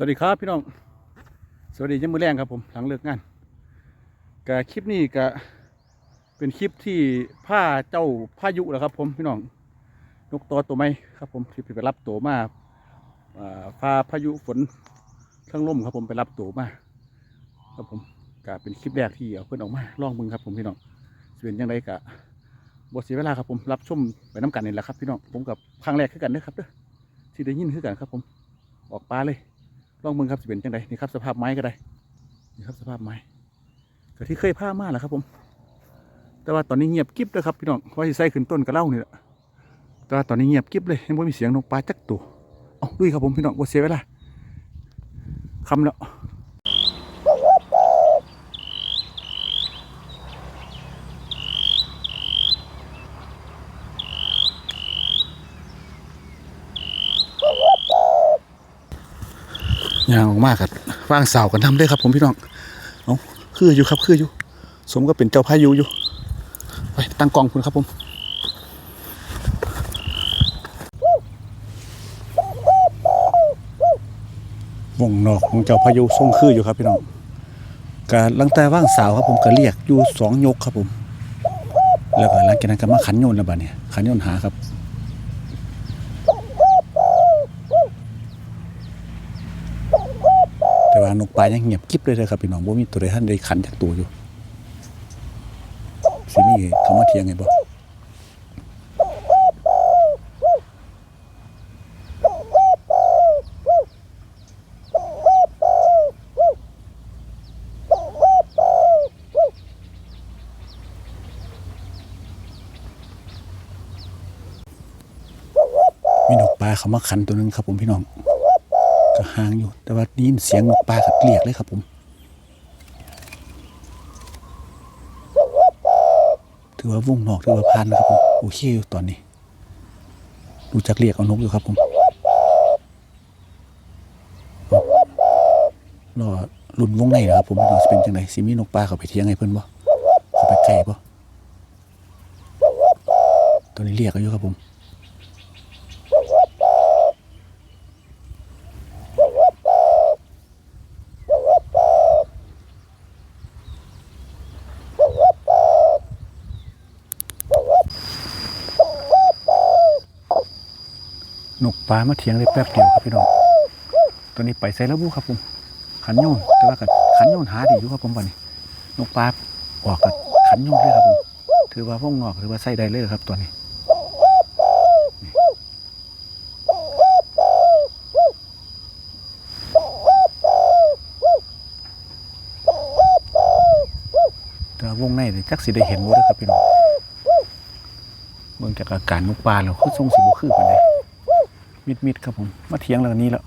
สวัสดีครับพี่น้อง สวัสดียามมื้อแรงครับผมหลังเลิกงานกะคลิปนี้กะเป็นคลิปที่ผ้าเจ้าพายุแหละครับ ผมพี่น้องนกตัวตัวไม้ครับผมที่ไปรับตัวมาอ่าพายุฝนทั้งลมครับผมไปรับตัวมาครับผมกะเป็นคลิปแรกที่เอาเพื่อนออกมาลองมึงครับผมพี่น้องเป็นยังไงกะบทเสียเวลาครับผมรับชมไปน้ำกันนี่แหละครับพี่น้องผมกับครั้งแรกคือกันเด้อครับเด้อที่ได้ยินคือกันครับผมออกปลาเลย ลองมึงครับสิเป็นจังไดนี่ครับสภาพไม้ก็ได้นี่ครับสภาพไม้ก็ที่เคยผ้ามาแหละครับผม แต่ว่าตอนนี้เงียบกิ๊บเลยครับพี่น้องว่าจะใส่ขึ้นต้นกระเล่านี่แหละแต่ว่าตอนนี้เงียบกิ๊บเลยยังไม่มีเสียงนกปลาจักตัวเอาดุยครับผมพี่น้องว่าเสียเวลาคำแล้ว ยางออกมากครับว่างเสากันทำได้ครับผมพี่น้องเอาคืออยู่ครับคืออยู่ สมก็เป็นเจ้าพายุอยู่ไปตั้งกองคุณครับผมวงนอกของเจ้าพายุทรงคืออยู่ครับพี่น้องการลังแต่ว่างสาวครับผมก็เรียกอยู่สองยกครับผม แล้วก็หลังจากนั้นก็มาขันโยนแล้วบัดเนี่ยขันโยนหาครับ แต่ ว่านกปลายังเงียบกิ๊บเลยเลยครับพี่น้องว่ามีตัวใดท่านได้ขันจากตัวอยู่สิมีเขามาเทียงไงบ่มีนกปลาเขามาขันตัวนึงครับผมพี่น้อง ก็ห่างอยู่ แต่ว่าได้ยินเสียงนกปลาขัดเรียกเลยครับผม ถือว่าวงนอกถือว่าพันนะครับผมโอเคอยู่ตอนนี้รู้จักเรียกเอานกอยู่ครับผมรอลุนวงในนะครับผมว่าจะเป็นจังไดสิมีนกปลาเข้าไปเที่ยงไงเพิ่อนบ่เข้าไปไกลบ่ตอนนี้เรียกเอาอยู่ครับผม นกปลามาเถียงได้แป๊บเดียวครับพี่น้องตอนนี้ไปใส่แล้วบุครับผมขันโยนแต่ว่ากับขันโยนหาดีอยู่ครับผมวันนี้นกปลาออกกับขันโยนเลยครับผมถือว่าพวกนอกถือว่าใส่ได้เลยครับตัวนี้วงในนี่จักสิได้เห็นบ่เด้อครับพี่น้องเบิ่งจากอาการนกปลาแล้วคือทรงสิบ่คือปาน มิดมิดๆครับผม มาเถียงเรื่องนี้แล้ว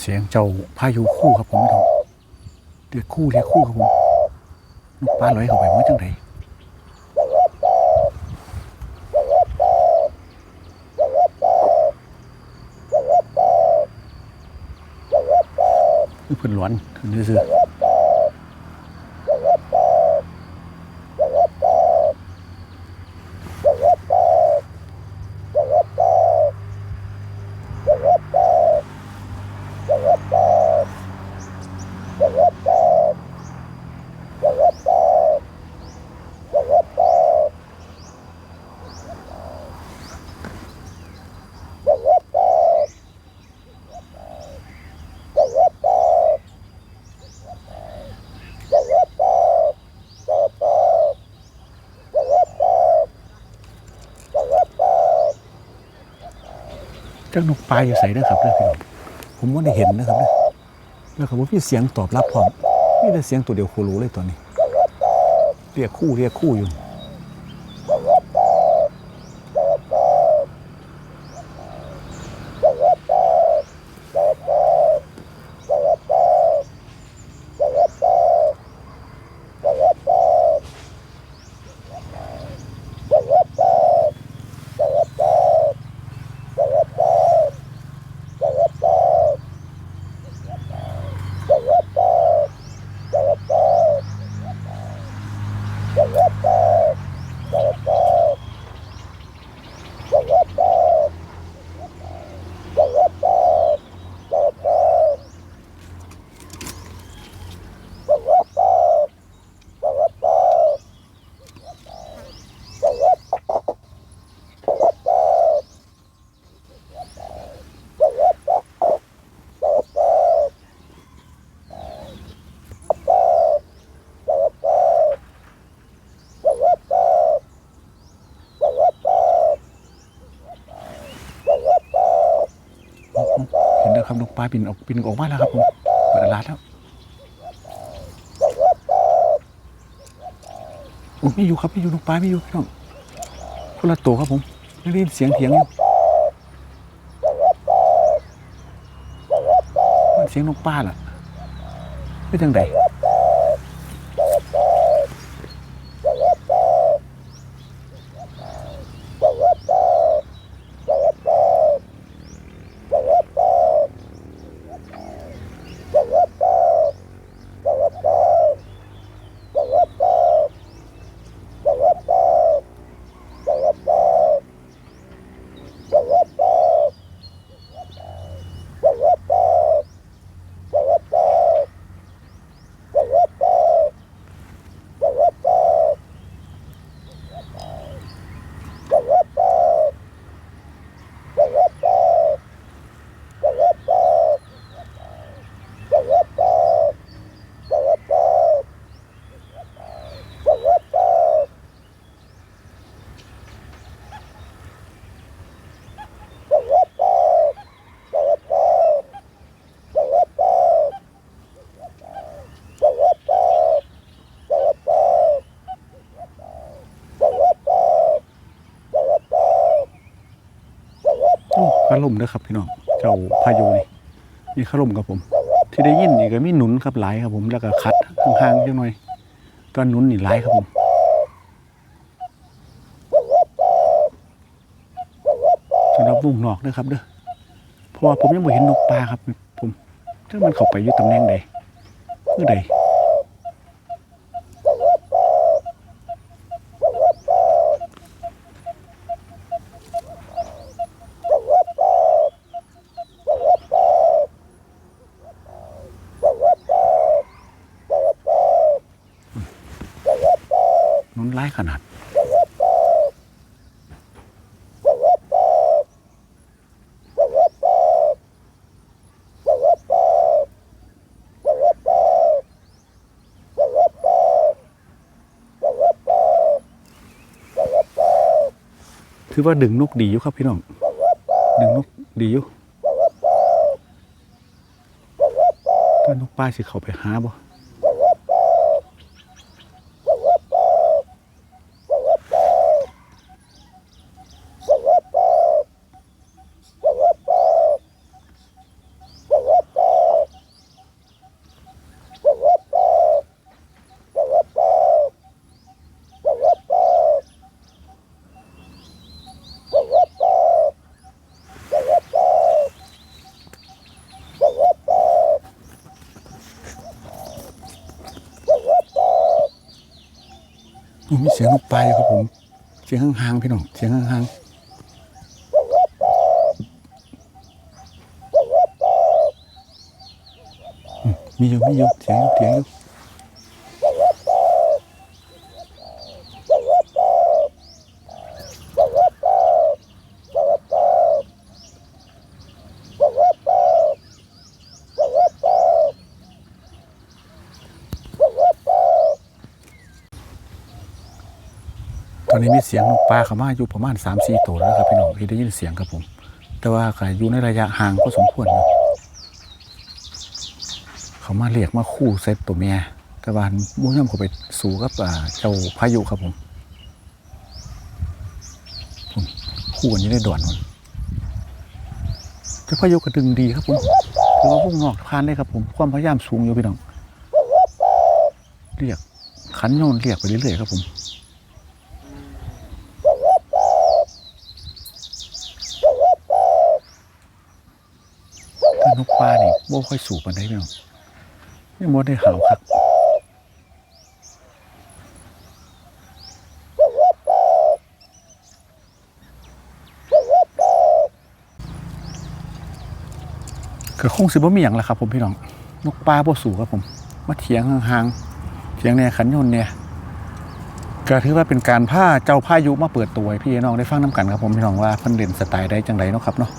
เสียงเจ้าพายุคู่ครับผมพี่น้องเรียกคู่เรียกคู่ครับผมนกปลาลอยเข้าไปว่าจังไดคือเพิ่นหลอนขึ้นซื่อ จ้านกปลาอยู่ใส่ด้วยครับเด้อพี่น้องผมว่าได้เห็นนะครับเด้อแล้วก็ว่าพี่เสียงตอบรับพร้อมมีแต่เสียงตัวเดียวโคโลเลยตอนนี้ เรียกคู่เรียกคู่อยู่ นกปลาบินออกบินออกมาแล้วครับผมเปิดตลาดแล้วโอ้ไม่อยู่ครับไม่อยู่นกปลาไม่อยู่พี่น้องคนละตัวครับผมได้ยินเสียงเถียงอยู่มันเสียงนกปลาล่ะเป็นจังได มเด้อครับพี่น้องเจ้าพายุนี่นี่ขลุ่มครับผม ที่ได้ยินนี่ก็มีหนุนครับหลายครับผมแล้วก็คัดข้างๆจังหน่อยตอนหนุนนี่หลายครับผมสำหรับวงนอกเด้อครับเด้อเพราะว่าผมยังไม่เห็นนกปลาครับ ผมถ้ามันเข้าไปอยู่ตำแหน่งใดคือใด ห นายขนาด ถือว่าดึงนกดีอยู่ครับพี่น้อง ดึงนกดีอยู่ถ้านกป้าสิเขาไปหาบ่ มีเสียงนกปลาอยู่ครับผม เสียงห่างๆพี่น้อง เสียงห่างๆมมีอยู่มีอยู่เสียงอยู่เสียงอยู่ ตอนนี้มีเสียงปลาเข้ามาอยู่ประมาณสามสี่ตัวแล้วครับพี่น้องที่ได้ยินเสียงครับผม แต่ว่าก็อยู่ในระยะห่างพอสมควรอยู่เขามาเรียกมาคู่เซตตัวเมียกระบาลมุ่งย่ำเขาไปสู่กับอ่าเจ้าพายุครับผมคู่กันอยังได้ด่วนนเจ้าพายุกระดึงดีครับผมหรือว่าพุ่งอกพานได้ครับผมความพยายามสูงอยู่พี่น้องเรียกขันโยนเรียกไปเรื่อยๆครับผม แต่นกปลานี่ บ่ค่อยสูบมันได้พี่น้องนี่มดได้หาวครับก็คงสิบ่มีหยังละครับ ผมพี่น้องนกปลาบ่สูครับผมมาเถียงห่างๆเถียงเนี่ยขันยนเนี่ยก็ถือว่าเป็นการผ้าเจ้าพายุมาเปิดตัวพี่น้องได้ฟังน้กันครับผมพี่น้องว่าเพิ่นเล่นสไตล์ได้จังไรเนาะครับเนาะ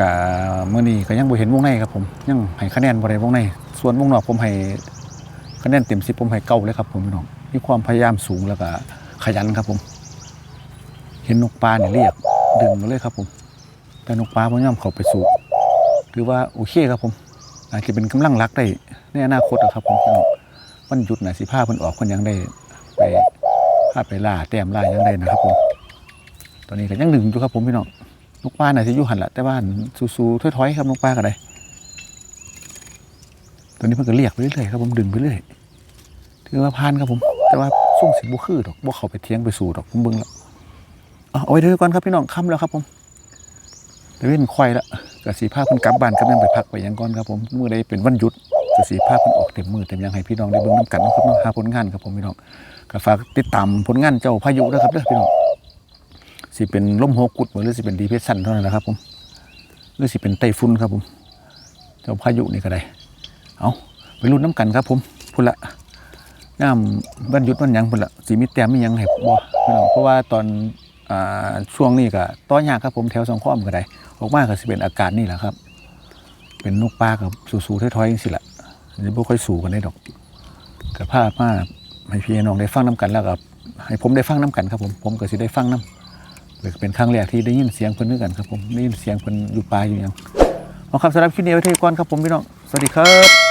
กะเมื่อนี้ก็ยังบ่เห็นวงในครับผมยังให้คะแนนบ่ได้วงใน ส่วนวงนอกผมให้คะแนนเต็มสิบผมให้เก้าเลยครับผมพี่น้องมีความพยายามสูงแล้วก็ขยันครับผม เห็นนกปลาเนี่ยเรียกดึงมาเลยครับผม แต่นกปลาผมย่อมเข้าไปสู่ถือว่าโอเคครับผม อาจจะเป็นกำลังรักได้ในอนาคตอะครับผมพี่น้องวันหยุดน่ะสิพาเพิ่นออกเพิ่นยังได้ไปพาไปล่าแต้มล่ายังได้นะครับผมตอนนี้ก็ยังดึงอยู่ครับผมพี่น้อง นกปลาน่ะสิอยู่หันละแต่ว่าสู้ๆถอยๆครับนกปลาก็ได้ตอนนี้เพิ่นก็เรียกไปเรื่อยๆครับผมดึงไปเรื่อยถือว่าผ่านครับผม แต่ว่าส่งสิบ่คือดอกบ่เข้าไปเทียงไปสู่ดอกผมเบิ่งแล้วเอาเอาไว้เด้อก่อนครับพี่น้องค่ำแล้วครับผมไปเว้นควายละกสีภาพเพิ่นกลับบ้านกลับยังไปพักไปยังก่อนครับผมเมื้อใดเป็นวันหยุดกสีภาพเพิ่นออกเต็มมือเต็มยังให้พี่น้องได้เบิ่งนํกันนะครับเนาะหาผลงานครับผมพี่น้องก็ฝากติดตามผลงานเจ้าพายุด้วยครับเด้อพี่น้อง สิเป็นลมโฮกุดหรือสิเป็นดีเพชชันเท่านั้นนะครับผมหรือสิเป็นไต้ฝุ่นครับผมเจ้าพายุนี่ก็ได้เอาไปลุ้นน้ำกันครับผมพุ่นละงามวันหยุดวันยังพุ่นละสิมีแต้มไมีหยังให้บ่พี่น้องเพราะว่าตอนอช่วงนี้ก็ต้อยากครับผมแถวสองข้อมก็ได้ออกมาก็สิเป็นอากาศนี่แหละครับ เป็นนกปลากับสูๆถอยๆจังสิละจะไม่ค่อยสู่กันได้ดอกกับภาพมาให้พี่น้องได้ฟังน้กันแล้วกับให้ผมได้ฟังน้กันครับผมผมก็สิได้ฟังน้ำ เป็นครั้งแรกที่ได้ยินเสียงคนนึกกันครับผมได้ยินเสียงคนอยู่ปลาอยู่หยังเอาครับสำหรับคลิปนี้ไว้เที่ก่อนครับผมพี่น้องสวัสดีครับ